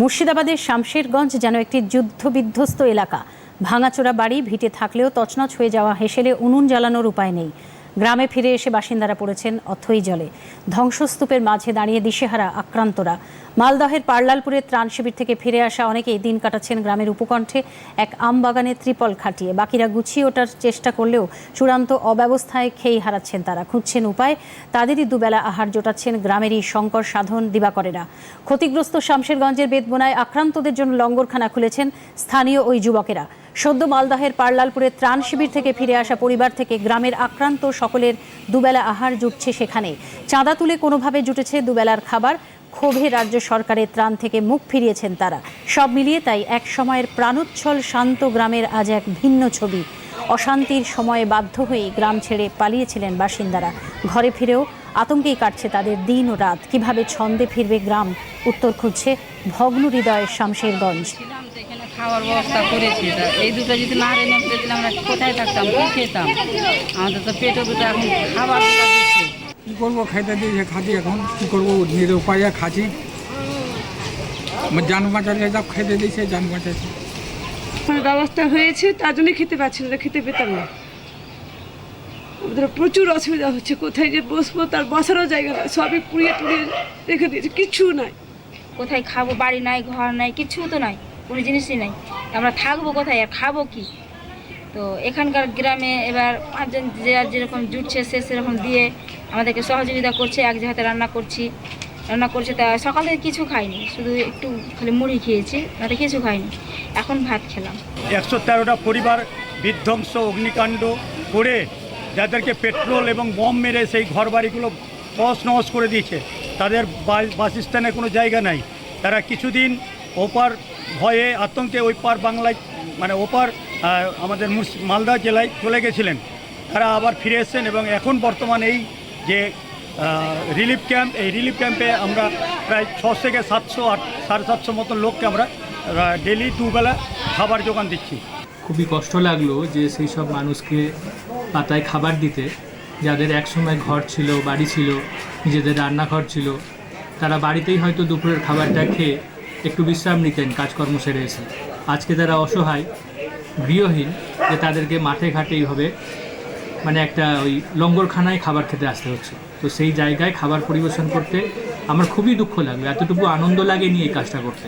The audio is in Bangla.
মুর্শিদাবাদের শামশেরগঞ্জ যেন একটি যুদ্ধবিধ্বস্ত এলাকা। ভাঙাচোরা বাড়ি ভিটে থাকলেও তছনছ হয়ে যাওয়া হেসেলে উনুন জ্বালানোর উপায় নেই। গ্রামে ফিরে এসে বাসিন্দারা পড়েছেন অথই জলে। ধ্বংসস্তূপের মাঝে দাঁড়িয়ে দিশেহারা আক্রান্তরা। মালদহের পার্লালপুরের ত্রাণ শিবির থেকে ফিরে আসা অনেকেই দিন কাটাচ্ছেন গ্রামের উপকণ্ঠে এক আম বাগানে ত্রিপল খাটিয়ে। বাকিরা গুছিয়ে ওঠার চেষ্টা করলেও চূড়ান্ত অব্যবস্থায় খেই হারাচ্ছেন তারা। খুঁজছেন উপায়, তাদেরই দুবেলা আহার জোটাচ্ছেন গ্রামেরই শঙ্কর সাধন দিবাকরেরা। ক্ষতিগ্রস্ত শামশেরগঞ্জের বেদবোনায় আক্রান্তদের জন্য লঙ্গরখানা খুলেছেন স্থানীয় ওই যুবকেরা। সদ্য মালদাহের পার্লালপুরের ত্রাণ শিবির থেকে ফিরে আসা পরিবার থেকে গ্রামের আক্রান্ত সকলের দুবেলা আহার জুটছে সেখানে। চাঁদা তুলে কোনোভাবে জুটেছে দুবেলার খাবার, ক্ষোভে রাজ্য সরকারের ত্রাণ থেকে মুখ ফিরিয়েছেন তারা। সব মিলিয়ে তাই এক সময়ের প্রাণোচ্ছল শান্ত গ্রামের আজ এক ভিন্ন ছবি। অশান্তির সময়ে বাধ্য হয়েই গ্রাম ছেড়ে পালিয়েছিলেন বাসিন্দারা। ঘরে ফিরেও আতঙ্কেই কাটছে তাদের দিন ও রাত। কীভাবে ছন্দে ফিরবে গ্রাম? উত্তর খুঁজছে ভগ্ন হৃদয় শামশেরগঞ্জ। খাওয়ার ব্যবস্থা করেছি। তা এই দুটো যদি না রেনে দিলে আমরা কোথায় থাকতাম কি খেতাম? আমাদের তো পেটে দুটো এখন খাবার কী করব খেতে দিয়েছে খাচ্ছি এখন কী করব? নিরুপায়ে খাচ্ছি। জান বাঁচালে সব খেতে দিয়েছে জান বাঁচাচ্ছে ব্যবস্থা হয়েছে তার জন্য খেতে পাচ্ছি না খেতে পেতাম না। আমাদের প্রচুর অসুবিধা হচ্ছে কোথায় যে বসবো তার বসারও জায়গা নেই সবই পুড়িয়ে টুড়িয়ে রেখে দিয়েছে কিচ্ছু নাই। কোথায় খাব বাড়ি নাই ঘর নাই কিছু তো নাই। কোনো জিনিসই নাই। আমরা থাকব কোথায় আর খাব কি? তো এখানকার গ্রামে এবার পাঁচজন যে আর যেরকম জুটছে, সে সেরকম দিয়ে আমাদেরকে সহযোগিতা করছে। এক জায়গাতে রান্না করছি। রান্না করছে তা সকাল কিছু খাইনি। শুধু একটু খালি মুড়ি খেয়েছি, তাতে কিছু খাইনি। এখন ভাত খেলাম। একশো তেরোটা পরিবার বিধ্বংস অগ্নিকাণ্ড করে যাদেরকে পেট্রোল এবং বম মেরে সেই ঘরবাড়িগুলো তস নস করে দিয়েছে। তাদের বাসস্থানে কোনো জায়গা নাই। তারা কিছুদিন ওপার ভয়ে আতঙ্কে ওই পার বাংলায় মানে ওপার আমাদের মালদা জেলায় চলে গেছিলেন। তারা আবার ফিরে এসেছেন এবং এখন বর্তমান এই যে রিলিফ ক্যাম্প, এই রিলিফ ক্যাম্পে আমরা প্রায় ছশো থেকে সাতশো আট, সাড়ে সাতশো মতন লোককে আমরা ডেলি দুবেলা খাবার যোগান দিচ্ছি। খুবই কষ্ট লাগল যে সেই সব মানুষকে পাতায় খাবার দিতে, যাদের একসময় ঘর ছিল, বাড়ি ছিল, নিজেদের রান্নাঘর ছিল, তারা বাড়িতেই হয়তো দুপুরের খাবারটা খেয়ে একটু বিশ্রাম নিতেন কাজকর্ম সেরে এসে। আজকে তারা অসহায়, গৃহহীন, যে তাদেরকে মাঠে ঘাটেই হবে মানে একটা ওই লঙ্গরখানায় খাবার খেতে আসতে হচ্ছে। তো সেই জায়গায় খাবার পরিবেশন করতে আমার খুবই দুঃখ লাগল, এতটুকু আনন্দ লাগেনি এই কাজটা করতে।